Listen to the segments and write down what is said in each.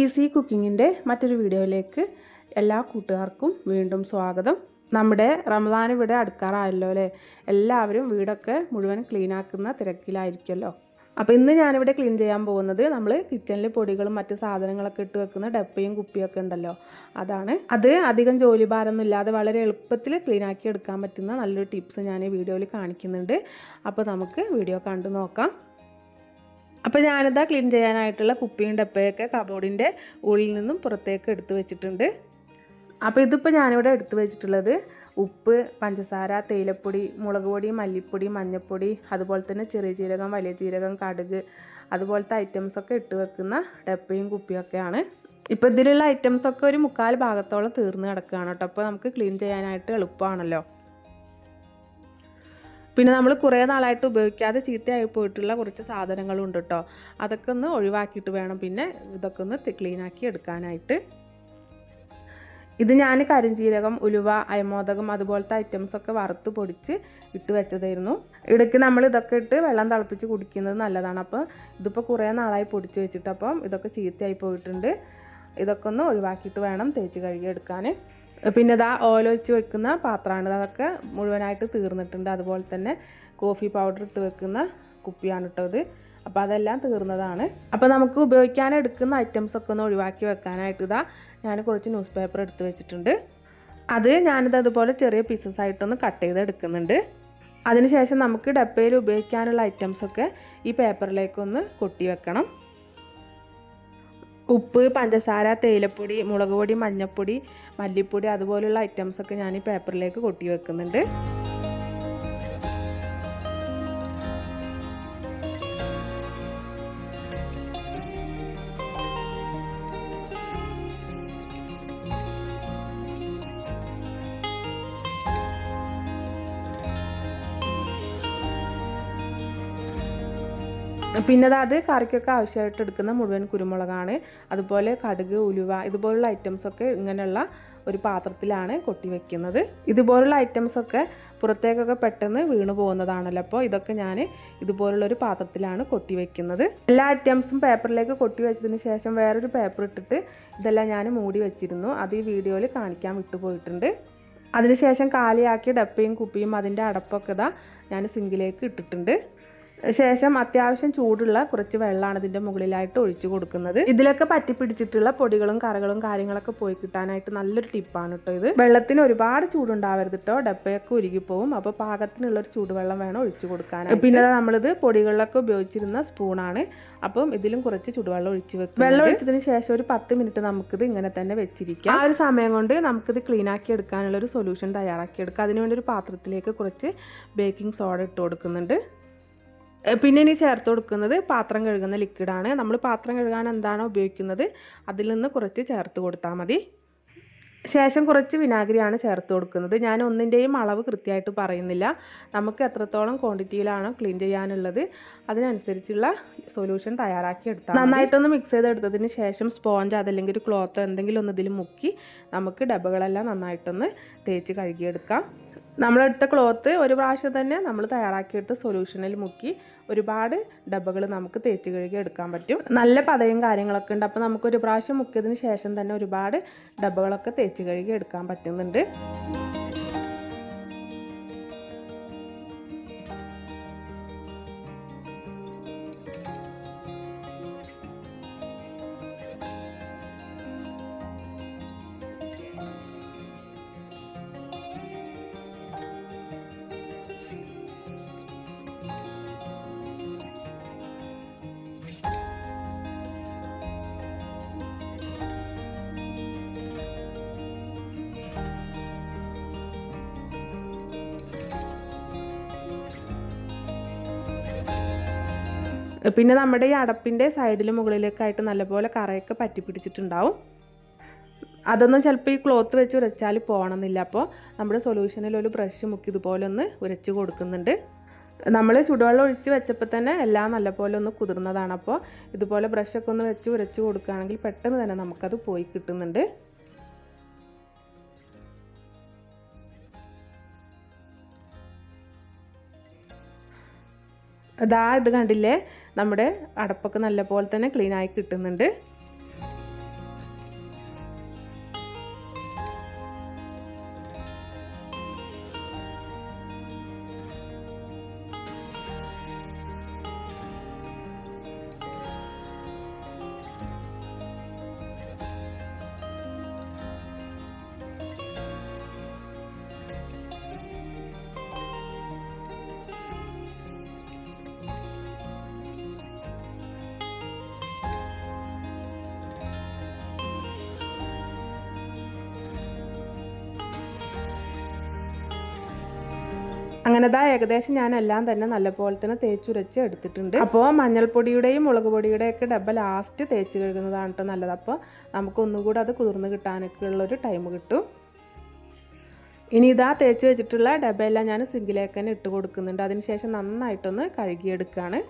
Easy കുക്കിങ്ങിന്റെ മറ്റൊരു വീഡിയോയിലേക്ക് എല്ലാ കൂട്ടുകാർക്കും വീണ്ടും സ്വാഗതം. നമ്മുടെ റമദാൻ ഇവിടെ അടുക്കാറായല്ലോ അല്ലേ? എല്ലാവരും വീടൊക്കെ മുഴുവൻ ക്ലീൻ ആക്കുന്ന തിരക്കിലായിരിക്കുമല്ലോ. അപ്പോൾ ഇന്ന് ഞാനിവിടെ ക്ലീൻ ചെയ്യാൻ പോകുന്നത് നമ്മൾ കിച്ചണിൽ പൊടികളും മറ്റ് സാധനങ്ങളൊക്കെ ഇട്ട് വെക്കുന്ന ഡപ്പയും കുപ്പിയൊക്കെ ഉണ്ടല്ലോ. അതാണ്. അത് അധികം ജോലി ഭാരമൊന്നും ഇല്ലാതെ വളരെ എളുപ്പത്തിൽ ക്ലീൻ ആക്കി എടുക്കാൻ പറ്റുന്ന നല്ലൊരു ടിപ്സ് ഞാൻ ഈ വീഡിയോയിൽ കാണിക്കുന്നുണ്ട്. അപ്പോൾ നമുക്ക് വീഡിയോ കണ്ടു നോക്കാം. അപ്പോൾ ഞാനിതാ ക്ലീൻ ചെയ്യാനായിട്ടുള്ള കുപ്പിയും ഡപ്പയൊക്കെ കബോർഡിന്റെ ഉള്ളിൽ നിന്നും പുറത്തേക്ക് എടുത്തു വെച്ചിട്ടുണ്ട്. അപ്പോൾ ഇതിപ്പോൾ ഞാനിവിടെ എടുത്തു വെച്ചിട്ടുള്ളത് ഉപ്പ് പഞ്ചസാര തേയിലപ്പൊടി മുളക് പൊടി മല്ലിപ്പൊടി മഞ്ഞൾപ്പൊടി അതുപോലെ തന്നെ ചെറിയ ജീരകം വലിയ ജീരകം കടുക് അതുപോലത്തെ ഐറ്റംസൊക്കെ ഇട്ട് വെക്കുന്ന ഡപ്പയും കുപ്പിയൊക്കെയാണ് ഇപ്പോൾ ഇതിലുള്ള ഐറ്റംസൊക്കെ ഒരു മുക്കാൽ ഭാഗത്തോളം തീർന്ന് കിടക്കുകയാണ് കേട്ടോ. അപ്പോൾ നമുക്ക് ക്ലീൻ ചെയ്യാനായിട്ട് എളുപ്പമാണല്ലോ. പിന്നെ നമ്മൾ കുറേ നാളായിട്ട് ഉപയോഗിക്കാതെ ചീത്തയായി പോയിട്ടുള്ള കുറച്ച് സാധനങ്ങളും ഉണ്ട് കേട്ടോ അതൊക്കെ ഒന്ന് ഒഴിവാക്കിയിട്ട് വേണം. പിന്നെ ഇതൊക്കെ ഒന്ന് ക്ലീനാക്കി എടുക്കാനായിട്ട്. ഇത് ഞാൻ കരിഞ്ചീരകം ഉലുവ അയമോദകം അതുപോലത്തെ ഐറ്റംസൊക്കെ വറുത്ത് പൊടിച്ച് ഇട്ട് വെച്ചതായിരുന്നു. ഇടയ്ക്ക് നമ്മൾ ഇതൊക്കെ ഇട്ട് വെള്ളം തിളപ്പിച്ച് കുടിക്കുന്നത് നല്ലതാണ്. അപ്പോൾ ഇതിപ്പോൾ കുറേ നാളായി പൊടിച്ച് വെച്ചിട്ട് അപ്പം ഇതൊക്കെ ചീത്തയായി പോയിട്ടുണ്ട്. ഇതൊക്കെ ഒന്ന് ഒഴിവാക്കിയിട്ട് വേണം തേച്ച് കഴുകി എടുക്കാൻ പിന്നെ ഇതാ ഓയിലൊഴിച്ച് വെക്കുന്ന പാത്രമാണ്. അതൊക്കെ മുഴുവനായിട്ട് തീർന്നിട്ടുണ്ട്. അതുപോലെ തന്നെ കോഫി പൗഡർ ഇട്ട് വെക്കുന്ന കുപ്പിയാണ് കേട്ടോ ഇത്. അപ്പോൾ അതെല്ലാം തീർന്നതാണ്. അപ്പോൾ നമുക്ക് ഉപയോഗിക്കാൻ എടുക്കുന്ന ഐറ്റംസ് ഒക്കെ ഒന്ന് ഒഴിവാക്കി വെക്കാനായിട്ട് ഇതാ ഞാൻ കുറച്ച് ന്യൂസ് പേപ്പർ എടുത്ത് വെച്ചിട്ടുണ്ട്. അത് ഞാനിത് അതുപോലെ ചെറിയ പീസസ് ആയിട്ടൊന്ന് കട്ട് ചെയ്ത് എടുക്കുന്നുണ്ട് അതിനുശേഷം നമുക്ക് ഡപ്പയിൽ ഉപയോഗിക്കാനുള്ള ഐറ്റംസൊക്കെ ഈ പേപ്പറിലേക്കൊന്ന് കൊട്ടി വെക്കണം. ഉപ്പ് പഞ്ചസാര തേയിലപ്പൊടി മുളക് പൊടി മഞ്ഞൾപ്പൊടി മല്ലിപ്പൊടി അതുപോലുള്ള ഐറ്റംസൊക്കെ ഞാൻ ഈ പേപ്പറിലേക്ക് കൊട്ടി വെക്കുന്നുണ്ട്. പിന്നെ അത് കറിക്കൊക്കെ ആവശ്യമായിട്ട് എടുക്കുന്ന മുഴുവൻ കുരുമുളകാണ്. അതുപോലെ കടുക് ഉലുവ ഇതുപോലുള്ള ഐറ്റംസൊക്കെ ഇങ്ങനെയുള്ള ഒരു പാത്രത്തിലാണ് കൊട്ടി വെക്കുന്നത്. ഇതുപോലുള്ള ഐറ്റംസൊക്കെ പുറത്തേക്കൊക്കെ പെട്ടെന്ന് വീണു പോകുന്നതാണല്ലോ. അപ്പോൾ ഇതൊക്കെ ഞാൻ ഇതുപോലുള്ളൊരു പാത്രത്തിലാണ് കൊട്ടി വെക്കുന്നത്. എല്ലാ ഐറ്റംസും പേപ്പറിലേക്ക് കൊട്ടി വെച്ചതിന് ശേഷം വേറൊരു പേപ്പർ ഇട്ടിട്ട് ഇതെല്ലാം ഞാൻ മൂടി വെച്ചിരുന്നു. അത് ഈ വീഡിയോയിൽ കാണിക്കാൻ വിട്ടുപോയിട്ടുണ്ട്. അതിനുശേഷം കാലിയാക്കിയ ഡപ്പയും കുപ്പിയും അതിന്റെ അടപ്പൊക്കെ ഇതാ ഞാൻ സിങ്കിലേക്ക് ഇട്ടിട്ടുണ്ട്. ശേഷം അത്യാവശ്യം ചൂടുള്ള കുറച്ച് വെള്ളമാണ് ഇതിന്റെ മുകളിലായിട്ട് ഒഴിച്ചു കൊടുക്കുന്നത്. ഇതിലൊക്കെ പറ്റി പിടിച്ചിട്ടുള്ള പൊടികളും കറകളും കാര്യങ്ങളൊക്കെ പോയി കിട്ടാനായിട്ട് നല്ലൊരു ടിപ്പാണ് കേട്ടോ ഇത്. വെള്ളത്തിന് ഒരുപാട് ചൂടുണ്ടാവരുത് കേട്ടോ ഡപ്പയൊക്കെ ഉരുകിപ്പോവും. അപ്പോൾ പാകത്തിനുള്ള ഒരു ചൂടുവെള്ളം വേണം ഒഴിച്ചു കൊടുക്കാൻ പിന്നെ നമ്മളിത് പൊടികളിലൊക്കെ ഉപയോഗിച്ചിരുന്ന സ്പൂണാണ് അപ്പം ഇതിലും കുറച്ച് ചൂടുവെള്ളം ഒഴിച്ചു വെക്കും വെള്ളം ഒഴിച്ചതിന് ശേഷം ഒരു പത്ത് മിനിറ്റ് നമുക്കിത് ഇങ്ങനെ തന്നെ വെച്ചിരിക്കാം. ആ ഒരു സമയം കൊണ്ട് നമുക്കിത് ക്ലീൻ ആക്കി എടുക്കാനുള്ള ഒരു സൊല്യൂഷൻ തയ്യാറാക്കി എടുക്കാം. അതിനുവേണ്ടി ഒരു പാത്രത്തിലേക്ക് കുറച്ച് ബേക്കിംഗ് സോഡ ഇട്ട് കൊടുക്കുന്നുണ്ട്. പിന്നെ ഇനി ചേർത്ത് കൊടുക്കുന്നത് പാത്രം കഴുകുന്ന ലിക്വിഡാണ്. നമ്മൾ പാത്രം കഴുകാൻ എന്താണോ ഉപയോഗിക്കുന്നത് അതിൽ നിന്ന് കുറച്ച് ചേർത്ത് കൊടുത്താൽ മതി. ശേഷം കുറച്ച് വിനാഗിരിയാണ് ചേർത്ത് കൊടുക്കുന്നത്. ഞാൻ ഒന്നിന്റെയും അളവ് കൃത്യമായിട്ട് പറയുന്നില്ല. നമുക്ക് എത്രത്തോളം ക്വാണ്ടിറ്റിയിലാണോ ക്ലീൻ ചെയ്യാനുള്ളത് അതിനനുസരിച്ചുള്ള സൊല്യൂഷൻ തയ്യാറാക്കി എടുത്താൽ നന്നായിട്ടൊന്ന് മിക്സ് ചെയ്തെടുത്തതിന് ശേഷം സ്പോഞ്ച് അതല്ലെങ്കിൽ ഒരു ക്ലോത്ത് എന്തെങ്കിലും ഒന്ന് ഇതിൽ മുക്കി നമുക്ക് ഡബകളെല്ലാം നന്നായിട്ടൊന്ന് തേച്ച് കഴുകിയെടുക്കാം. നമ്മളെടുത്ത ക്ലോത്ത് ഒരു പ്രാവശ്യം തന്നെ നമ്മൾ തയ്യാറാക്കിയെടുത്ത സൊല്യൂഷനിൽ മുക്കി ഒരുപാട് ഡബ്ബകൾ നമുക്ക് തേച്ച് കഴുകി എടുക്കാൻ പറ്റും. നല്ല പതയും കാര്യങ്ങളൊക്കെ ഉണ്ട്. അപ്പോൾ നമുക്ക് ഒരു പ്രാവശ്യം മുക്കിയതിന് ശേഷം തന്നെ ഒരുപാട് ഡബ്ബകളൊക്കെ തേച്ച് കഴുകി എടുക്കാൻ പറ്റുന്നുണ്ട്. പിന്നെ നമ്മുടെ ഈ അടപ്പിന്റെ സൈഡിൽ മുകളിലേക്കായിട്ട് നല്ലപോലെ കറയൊക്കെ പറ്റി പിടിച്ചിട്ടുണ്ടാവും. അതൊന്നും ചിലപ്പോൾ ഈ ക്ലോത്ത് വെച്ച് ഉരച്ചാൽ പോകണമെന്നില്ല അപ്പോൾ നമ്മുടെ സൊല്യൂഷനിൽ ഒരു ബ്രഷ് മുക്കി ഇതുപോലെ ഒന്ന് ഉരച്ച് കൊടുക്കുന്നുണ്ട്. നമ്മൾ ചുടുവെള്ളം ഒഴിച്ച് വെച്ചപ്പോൾ തന്നെ എല്ലാം നല്ലപോലെ ഒന്ന് കുതിർന്നതാണ്. അപ്പോൾ ഇതുപോലെ ബ്രഷൊക്കെ ഒന്ന് വെച്ച് ഉരച്ച് കൊടുക്കുകയാണെങ്കിൽ പെട്ടെന്ന് തന്നെ നമുക്കത് പോയി കിട്ടുന്നുണ്ട്. ഇതാ ഇത് കണ്ടില്ലേ? നമ്മുടെ അടപ്പൊക്കെ നല്ലപോലെ തന്നെ ക്ലീൻ ആയി കിട്ടുന്നുണ്ട്. അങ്ങനെ ദാ ഏകദേശം ഞാൻ എല്ലാം തന്നെ നല്ലപോലെ തന്നെ തേച്ചുരച്ച് എടുത്തിട്ടുണ്ട്. അപ്പോൾ മഞ്ഞൾപ്പൊടിയുടെയും മുളക് പൊടിയുടെയൊക്കെ ഡബ്ബ ലാസ്റ്റ് തേച്ച് കഴുകുന്നതാണ് കേട്ടോ നല്ലത്. അപ്പോൾ നമുക്ക് ഒന്നുകൂടെ അത് കുതിർന്ന് കിട്ടാനൊക്കെ ഉള്ളൊരു ടൈം കിട്ടും. ഇനി ഇതാ തേച്ച് വെച്ചിട്ടുള്ള ഡബ്ബയെല്ലാം ഞാൻ സിങ്കിലേക്ക് തന്നെ ഇട്ട് കൊടുക്കുന്നുണ്ട്. അതിന് ശേഷം നന്നായിട്ടൊന്ന് കഴുകിയെടുക്കുകയാണ്.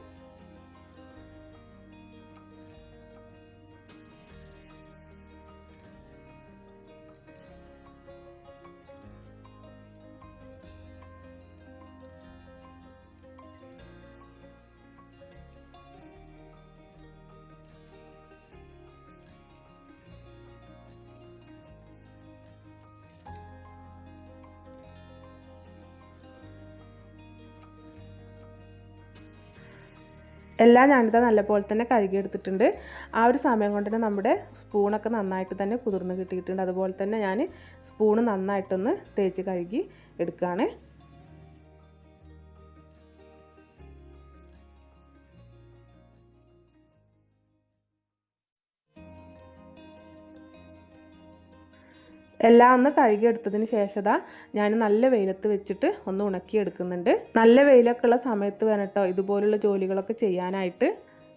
എല്ലാം ഞാനിത് നല്ലപോലെ തന്നെ കഴുകിയെടുത്തിട്ടുണ്ട്. ആ ഒരു സമയം കൊണ്ട് തന്നെ നമ്മുടെ സ്പൂണൊക്കെ നന്നായിട്ട് തന്നെ കുതിർന്ന് കിട്ടിയിട്ടുണ്ട്. അതുപോലെ തന്നെ ഞാൻ സ്പൂണ് നന്നായിട്ടൊന്ന് തേച്ച് കഴുകി എടുക്കുകയാണ്. എല്ലാം ഒന്ന് കഴുകിയെടുത്തതിന് ശേഷം ഞാൻ നല്ല വെയിലത്ത് വെച്ചിട്ട് ഒന്ന് ഉണക്കിയെടുക്കുന്നുണ്ട്. നല്ല വെയിലൊക്കെ ഉള്ള സമയത്ത് വേണം കേട്ടോ ഇതുപോലുള്ള ജോലികളൊക്കെ ചെയ്യാനായിട്ട്.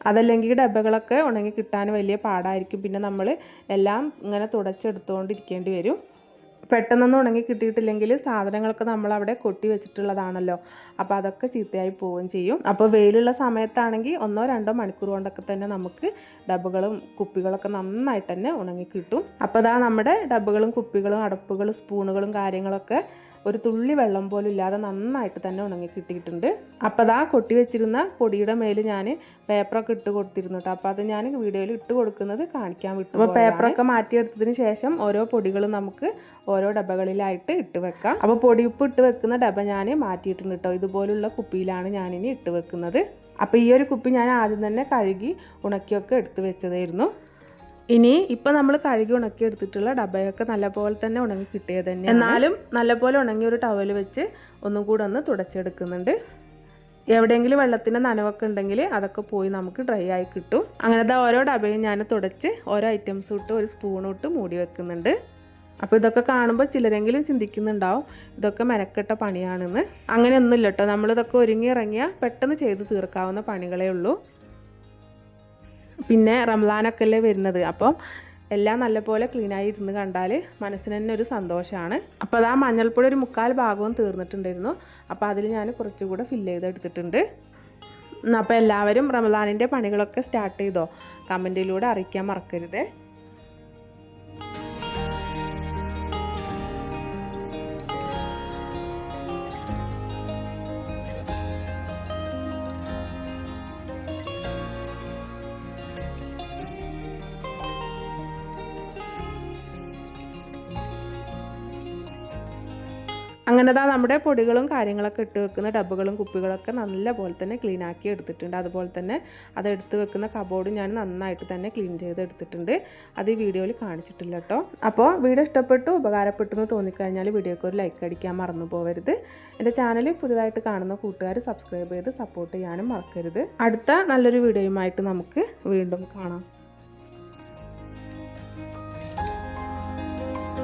അതല്ലെങ്കിൽ ഡബ്ബകളൊക്കെ ഉണങ്ങി കിട്ടാൻ വലിയ പാടായിരിക്കും. പിന്നെ നമ്മൾ എല്ലാം ഇങ്ങനെ തുടച്ചെടുത്തുകൊണ്ടിരിക്കേണ്ടി വരും. പെട്ടെന്നൊന്നും ഉണങ്ങി കിട്ടിയിട്ടില്ലെങ്കിൽ സാധനങ്ങളൊക്കെ നമ്മളവിടെ കൊട്ടി വെച്ചിട്ടുള്ളതാണല്ലോ. അപ്പോൾ അതൊക്കെ ചീത്തയായി പോവുകയും ചെയ്യും. അപ്പോൾ വെയിലുള്ള സമയത്താണെങ്കിൽ ഒന്നോ രണ്ടോ മണിക്കൂർ കൊണ്ടൊക്കെ തന്നെ നമുക്ക് ഡബ്ബുകളും കുപ്പികളൊക്കെ നന്നായിട്ട് തന്നെ ഉണങ്ങി കിട്ടും. അപ്പോൾ അതാ നമ്മുടെ ഡബ്ബുകളും കുപ്പികളും അടപ്പുകളും സ്പൂണുകളും കാര്യങ്ങളൊക്കെ ഒരു തുള്ളി വെള്ളം പോലും ഇല്ലാതെ നന്നായിട്ട് തന്നെ ഉണങ്ങി കിട്ടിയിട്ടുണ്ട്. അപ്പോൾ അതാ കൊട്ടി വെച്ചിരുന്ന പൊടിയുടെ മേൽ ഞാൻ പേപ്പറൊക്കെ ഇട്ട് കൊടുത്തിരുന്നു കേട്ടോ അപ്പോൾ അത് ഞാൻ വീഡിയോയിൽ ഇട്ട് കൊടുക്കുന്നത് കാണിക്കാൻ വിട്ടു അപ്പോൾ പേപ്പറൊക്കെ മാറ്റിയെടുത്തതിന് ശേഷം ഓരോ പൊടികളും നമുക്ക് ഓരോ ഡബകളിലായിട്ട് ഇട്ട് വെക്കാം. അപ്പോൾ പൊടിയുപ്പ് ഇട്ട് വെക്കുന്ന ഡബ ഞാൻ മാറ്റിയിട്ടുണ്ട് കേട്ടോ ഇതുപോലുള്ള കുപ്പിയിലാണ് ഞാനിനി ഇട്ട് വെക്കുന്നത്. അപ്പോൾ ഈ ഒരു കുപ്പി ഞാൻ ആദ്യം തന്നെ കഴുകി ഉണക്കിയൊക്കെ എടുത്ത് വെച്ചതായിരുന്നു. ഇനി ഇപ്പം നമ്മൾ കഴുകി ഉണക്കി എടുത്തിട്ടുള്ള ഡബയൊക്കെ നല്ലപോലെ തന്നെ ഉണങ്ങി കിട്ടിയത് തന്നെ എന്നാലും നല്ലപോലെ ഉണങ്ങിയ ഒരു ടവൽ വെച്ച് ഒന്നും കൂടെ ഒന്ന് തുടച്ചെടുക്കുന്നുണ്ട്. എവിടെയെങ്കിലും വെള്ളത്തിന്റെ നനവൊക്കെ ഉണ്ടെങ്കിൽ അതൊക്കെ പോയി നമുക്ക് ഡ്രൈ ആയി കിട്ടും. അങ്ങനത്തെ ഓരോ ഡബയും ഞാൻ തുടച്ച് ഓരോ ഐറ്റംസും ഇട്ട് ഒരു സ്പൂണും ഇട്ട് മൂടി വെക്കുന്നുണ്ട്. അപ്പോൾ ഇതൊക്കെ കാണുമ്പോൾ ചിലരെങ്കിലും ചിന്തിക്കുന്നുണ്ടാവും ഇതൊക്കെ മെനക്കെട്ട പണിയാണെന്ന്. അങ്ങനെയൊന്നുമില്ല കേട്ടോ നമ്മളിതൊക്കെ ഒരുങ്ങി ഇറങ്ങിയാൽ പെട്ടെന്ന് ചെയ്ത് തീർക്കാവുന്ന പണികളേ ഉള്ളൂ. പിന്നെ റംലാനൊക്കെ അല്ലേ വരുന്നത്. അപ്പം എല്ലാം നല്ലപോലെ ക്ലീനായി ഇരുന്ന് കണ്ടാൽ മനസ്സിന് തന്നെ ഒരു സന്തോഷമാണ് അപ്പോൾ അത് ആ മഞ്ഞൾപ്പൊടി ഒരു മുക്കാൽ ഭാഗവും തീർന്നിട്ടുണ്ടായിരുന്നു. അപ്പോൾ അതിൽ ഞാൻ കുറച്ചുകൂടെ ഫില്ല് ചെയ്തെടുത്തിട്ടുണ്ട്. അപ്പോൾ എല്ലാവരും റമദാനിന്റെ പണികളൊക്കെ സ്റ്റാർട്ട് ചെയ്തോ? കമന്റിലൂടെ അറിയിക്കാൻ മറക്കരുതേ. അങ്ങനെ ദാ നമ്മുടെ പൊടികളും കാര്യങ്ങളൊക്കെ ഇട്ട് വെക്കുന്ന ഡബ്ബുകളും കുപ്പികളൊക്കെ നല്ല പോലെ തന്നെ ക്ലീൻ ആക്കി എടുത്തിട്ടുണ്ട്. അതുപോലെ തന്നെ അത് എടുത്ത് വെക്കുന്ന കബോർഡ് ഞാൻ നന്നായിട്ട് തന്നെ ക്ലീൻ ചെയ്ത് എടുത്തിട്ടുണ്ട്. അത് ഈ വീഡിയോയിൽ കാണിച്ചിട്ടില്ല കേട്ടോ അപ്പോൾ വീഡിയോ ഇഷ്ടപ്പെട്ടു ഉപകാരപ്പെട്ടു എന്ന് തോന്നിക്കഴിഞ്ഞാൽ വീഡിയോക്ക് ഒരു ലൈക്ക് അടിക്കാൻ മറന്നു പോകരുത് എന്റെ ചാനൽ പുതുതായിട്ട് കാണുന്ന കൂട്ടുകാർ സബ്സ്ക്രൈബ് ചെയ്ത് സപ്പോർട്ട് ചെയ്യാനും മറക്കരുത്. അടുത്ത നല്ലൊരു വീഡിയോയുമായിട്ട് നമുക്ക് വീണ്ടും കാണാം.